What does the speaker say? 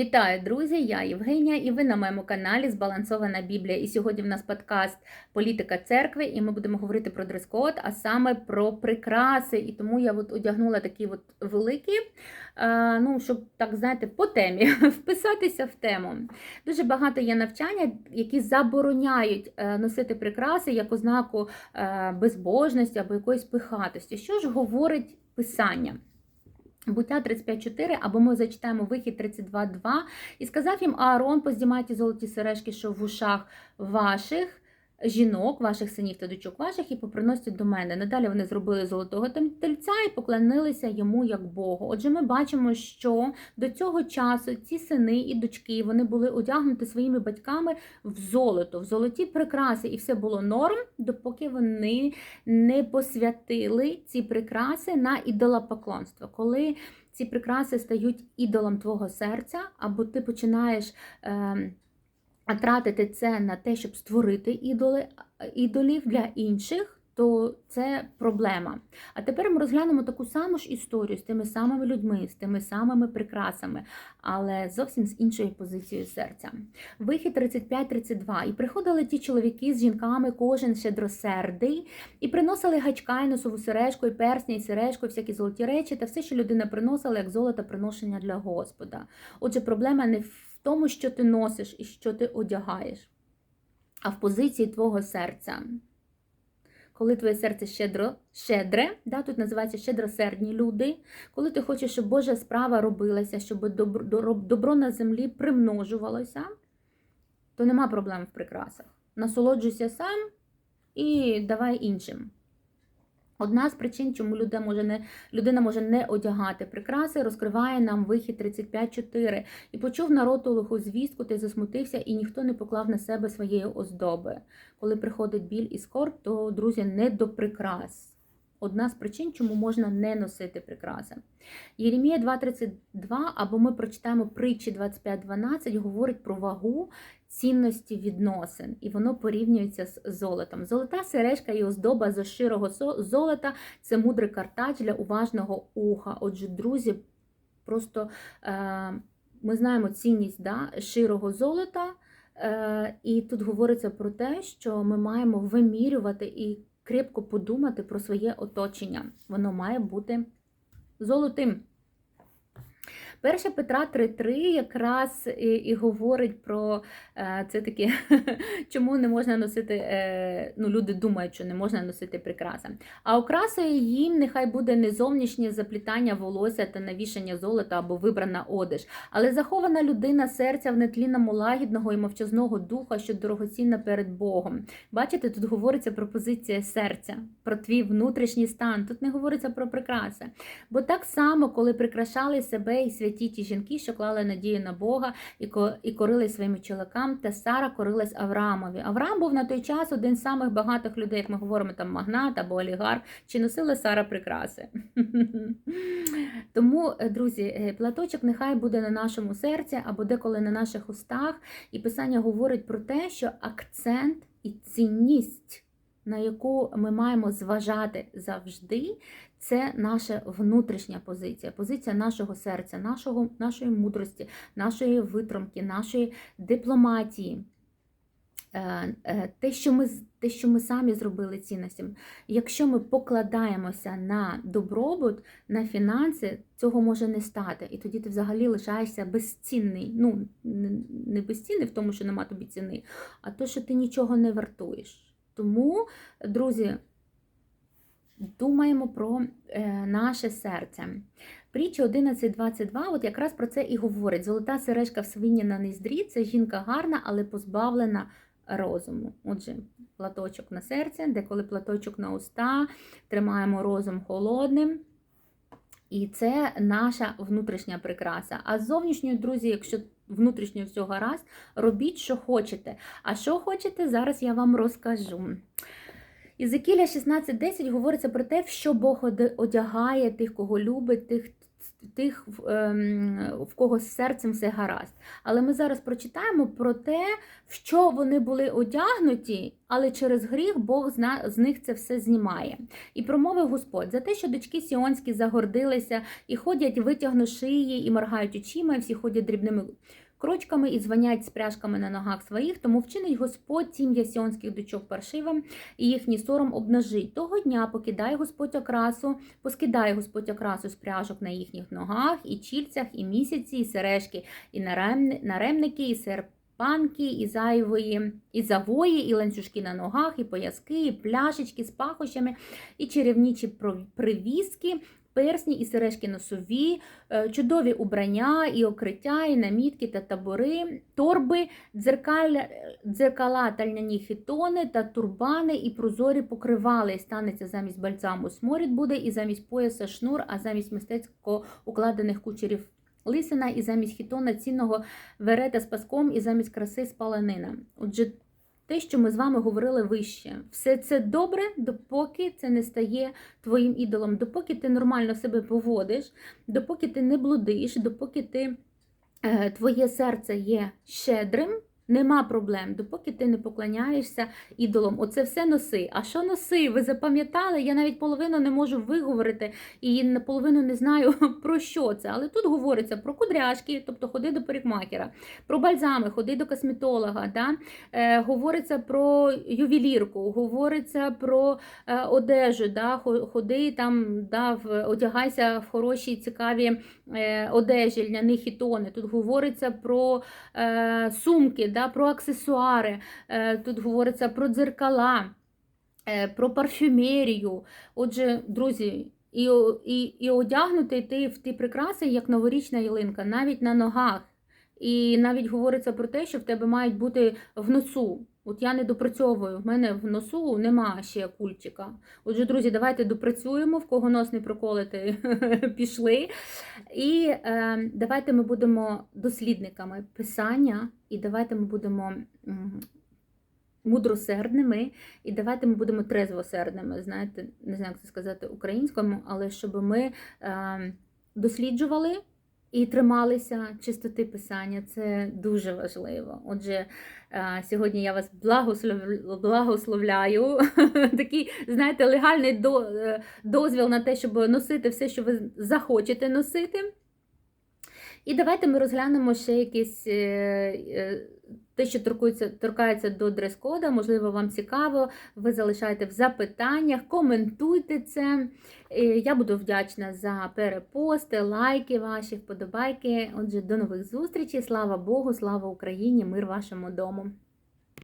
Вітаю, друзі! Я Євгенія, і ви на моєму каналі Збалансована Біблія. І сьогодні в нас подкаст Політика церкви, і ми будемо говорити про дрес-код, а саме про прикраси. І тому я от одягнула такі от великі, е, ну, щоб так знаєте, по темі вписатися в тему. Дуже багато є навчання, які забороняють е, носити прикраси як ознаку е, безбожності або якоїсь пихатості. Що ж говорить писання? Буття 35.4, або ми зачитаємо вихід 32.2. І сказав їм Аарон, поздімайте золоті сережки, що в ушах ваших жінок, ваших синів та дочок ваших, і поприносять до мене. Надалі вони зробили золотого тельця і поклонилися йому як Богу. Отже, ми бачимо, що до цього часу ці сини і дочки вони були одягнуті своїми батьками в золото, в золоті прикраси, і все було норм, допоки вони не посвятили ці прикраси на ідолопоклонство. Коли ці прикраси стають ідолом твого серця, або ти починаєш. Е, тратити це на те, щоб створити ідоли, ідолів для інших, то це проблема. А тепер ми розглянемо таку саму ж історію з тими самими людьми, з тими самими прикрасами, але зовсім з іншою позицією серця. Вихід 35-32. І приходили ті чоловіки з жінками, кожен щедросердий, і приносили гачка, і носову сережку, і персня, і сережку, і всякі золоті речі, та все, що людина приносила, як золото приношення для Господа. Отже, проблема не в тому, що ти носиш і що ти одягаєш, а в позиції твого серця. Коли твоє серце щедро, щедре, да, тут називається щедросердні люди, коли ти хочеш, щоб Божа справа робилася, щоб добро, добро на землі примножувалося, то нема проблем в прикрасах. Насолоджуйся сам і давай іншим. Одна з причин, чому людина може не людина може не одягати прикраси, розкриває нам вихід 35.4. І почув народ у лиху звістку, й засмутився, і ніхто не поклав на себе своєї оздоби. Коли приходить біль і скорб, то друзі не до прикрас. Одна з причин, чому можна не носити прикраси. Єремія 2.32, або ми прочитаємо притчі 25.12, говорить про вагу цінності відносин, і воно порівнюється з золотом. Золота сережка і оздоба з широго золота це мудрий картач для уважного уха. Отже, друзі, просто е, ми знаємо цінність да, широго золота, е, і тут говориться про те, що ми маємо вимірювати і крепко подумати про своє оточення. Воно має бути золотим. Перша Петра 3.3 якраз і, і говорить про е, це таке, чому не можна носити, е, ну люди думають, що не можна носити прикраси. А окрасою їм нехай буде не зовнішнє заплітання волосся та навішання золота або вибрана одеж, але захована людина серця в нетлінному лагідного і мовчазного духа, що дорогоцінна перед Богом. Бачите, тут говориться про позицію серця, про твій внутрішній стан. Тут не говориться про прикраси. Бо так само, коли прикрашали себе і святі ті жінки, що клали надію на Бога і корили своїм чоловікам, та Сара корилась Авраамові. Авраам був на той час один з самих багатих людей, як ми говоримо, там магнат або олігарх, чи носила Сара прикраси. Тому, е, друзі, е, платочок нехай буде на нашому серці або деколи на наших устах. І писання говорить про те, що акцент і цінність. На яку ми маємо зважати завжди, це наша внутрішня позиція, позиція нашого серця, нашого, нашої мудрості, нашої витримки, нашої дипломатії. Е, е, те, що ми те, що ми самі зробили цінностям. Якщо ми покладаємося на добробут, на фінанси, цього може не стати. І тоді ти взагалі лишаєшся безцінний. Ну, не безцінний в тому, що нема тобі ціни, а то, що ти нічого не вартуєш. Тому, друзі, думаємо про е, наше серце. Притча 11.22 от якраз про це і говорить. Золота сережка в свині на ніздрі це жінка гарна, але позбавлена розуму. Отже, платочок на серце, деколи платочок на уста, тримаємо розум холодним. І це наша внутрішня прикраса. А з зовнішньої, друзі, якщо внутрішньо все гаразд, робіть, що хочете. А що хочете, зараз я вам розкажу. Ізекіля 16.10 говориться про те, що Бог одягає тих, кого любить, тих, тих, в- ем, кого з серцем все гаразд. Але ми зараз прочитаємо про те, в що вони були одягнуті, але через гріх Бог з них це все знімає. І промовив Господь за те, що дочки Сіонські загордилися і ходять, витягну шиї, і моргають очима, і всі ходять дрібними крочками і звонять з пряжками на ногах своїх, тому вчинить Господь сім'я сіонських дочок паршивим, і їхній сором обнажить. Того дня покидає Господь окрасу, поскидає Господь окрасу з пряжок на їхніх ногах, і чільцях, і місяці, і сережки, і наремни- наремники, і серпанки, і зайвої, і завої, і ланцюжки на ногах, і пояски, і пляшечки з пахощами, і чарівничі про- привіски, персні і сережки носові, е, чудові убрання, і окриття, і намітки та табори, торби, дзеркаля, дзеркала та льняні хітони та турбани, і прозорі покривали. І станеться замість бальзаму сморід буде, і замість пояса шнур, а замість мистецько укладених кучерів лисина, і замість хітона цінного верета з паском, і замість краси спаленина. Отже, те, що ми з вами говорили вище, все це добре, допоки це не стає твоїм ідолом, допоки ти нормально себе поводиш, допоки ти не блудиш, допоки ти, е, твоє серце є щедрим, нема проблем, допоки ти не поклоняєшся ідолом. Оце все носи. А що носи? Ви запам'ятали? Я навіть половину не можу виговорити і наполовину не знаю про що це. Але тут говориться про кудряшки, тобто ходи до парикмахера, про бальзами, ходи до косметолога. Да? Е, говориться про ювелірку, говориться про е, одежу, да? ходи там, да, в, одягайся в хороші, цікаві е, одежі, льняні хітони. Тут говориться про е, сумки, да? про аксесуари, е, тут говориться про дзеркала, е, про парфюмерію. Отже, друзі. І, і, і одягнутий ти в ті прикраси, як новорічна ялинка, навіть на ногах. І навіть говориться про те, що в тебе мають бути в носу. От я не допрацьовую, в мене в носу нема ще кульчика. Отже, друзі, давайте допрацюємо, в кого нос не проколити, пішли. І е, давайте ми будемо дослідниками писання, і давайте ми будемо мудросердними, і давайте ми будемо трезвосердними. Знаєте, не знаю, як це сказати українському, але щоб ми е, досліджували. І трималися чистоти писання, це дуже важливо. Отже, е, сьогодні я вас благослов- благословляю. Такий, знаєте, легальний е, дозвіл на те, щоб носити все, що ви захочете носити. І давайте ми розглянемо ще якесь е, е, те, що торкується, торкається до дрес-кода. Можливо, вам цікаво. Ви залишаєте в запитаннях, коментуйте це. Е, Я буду вдячна за перепости, лайки ваші, вподобайки. Отже, до нових зустрічей. Слава Богу, слава Україні, мир вашому дому.